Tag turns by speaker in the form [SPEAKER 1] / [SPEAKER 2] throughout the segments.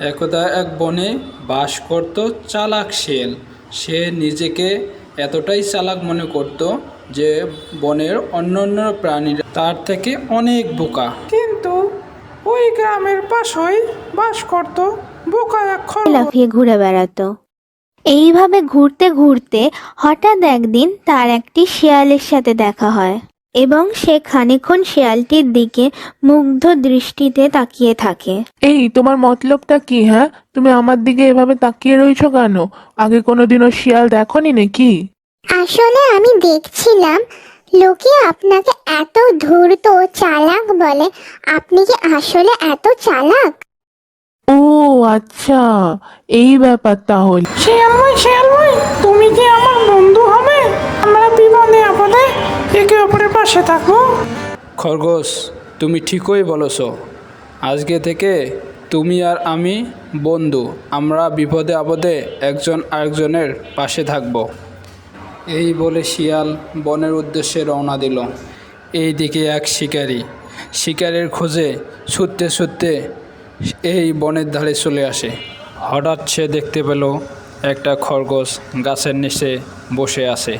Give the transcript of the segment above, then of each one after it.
[SPEAKER 1] একদা এক বনে বাস করত চালাক শিয়াল সে নিজেকে এতটাই চালাক মনে করত যে বনের অন্যান্য প্রাণীরা তার থেকে অনেক বোকা।
[SPEAKER 2] কিন্তু ওই গ্রামের পাশেই বাস করত বোকা এক খরগোশ
[SPEAKER 3] লাফিয়ে ঘুরে বেড়াতো। এইভাবে ঘুরতে ঘুরতে হঠাৎ একদিন তার একটি শিয়ালের সাথে দেখা হয়। এবং সে খানিকক্ষণ শিয়ালটির দিকে মুগ্ধ দৃষ্টিতে তাকিয়ে থাকে।
[SPEAKER 4] এই তোমার মতলবটা কি হ্যাঁ? তুমি আমার দিকে এভাবে তাকিয়ে রইছো কেন? আগে কোনোদিনও শিয়াল দেখনি নাকি?
[SPEAKER 5] আসলে আমি দেখছিলাম লোকে আপনাকে এত ধূর্ত ও চালাক বলে। আপনি কি আসলে এত চালাক?
[SPEAKER 4] ও আচ্ছা। এই ব্যাপার তাহলে।
[SPEAKER 2] শিয়াল ভাই শিয়াল ভাই পাশে থাকব
[SPEAKER 1] খরগোশ, তুমি ঠিকই বলেছ। আজকে থেকে তুমি আর আমি বন্ধু। আমরা বিপদে আপদে একজন আরেকজনের পাশে থাকব। এই বলে শিয়াল বনের উদ্দেশ্যে রওনা দিল। এই দিকে এক শিকারী। শিকারের খোঁজে ছুটতে ছুটতে এই বনের ধারে চলে আসে। হঠাৎ সে দেখতে পেল একটা খরগোশ গাছের নিচে বসে আছে।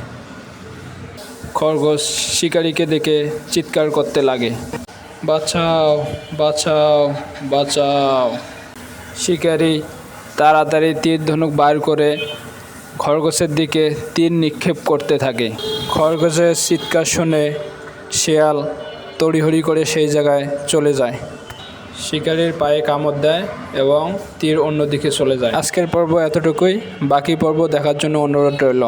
[SPEAKER 1] খরগোশ শিকারীকে দেখে চিৎকার করতে লাগে। বাঁচাও বাঁচাও বাঁচাও। শিকারী তাড়াতাড়ি তীর ধনুক বার করে খরগোশের দিকে তীর নিক্ষেপ করতে থাকে। খরগোশের চিৎকার শুনে শেয়াল তড়িহড়ি করে সেই জায়গায় চলে যায়। শিকারির পায়ে কামড় দেয় এবং তীর অন্যদিকে চলে যায়। আজকের পর্ব এতটুকুই। বাকি পর্ব দেখার জন্য অনুরোধ রইল।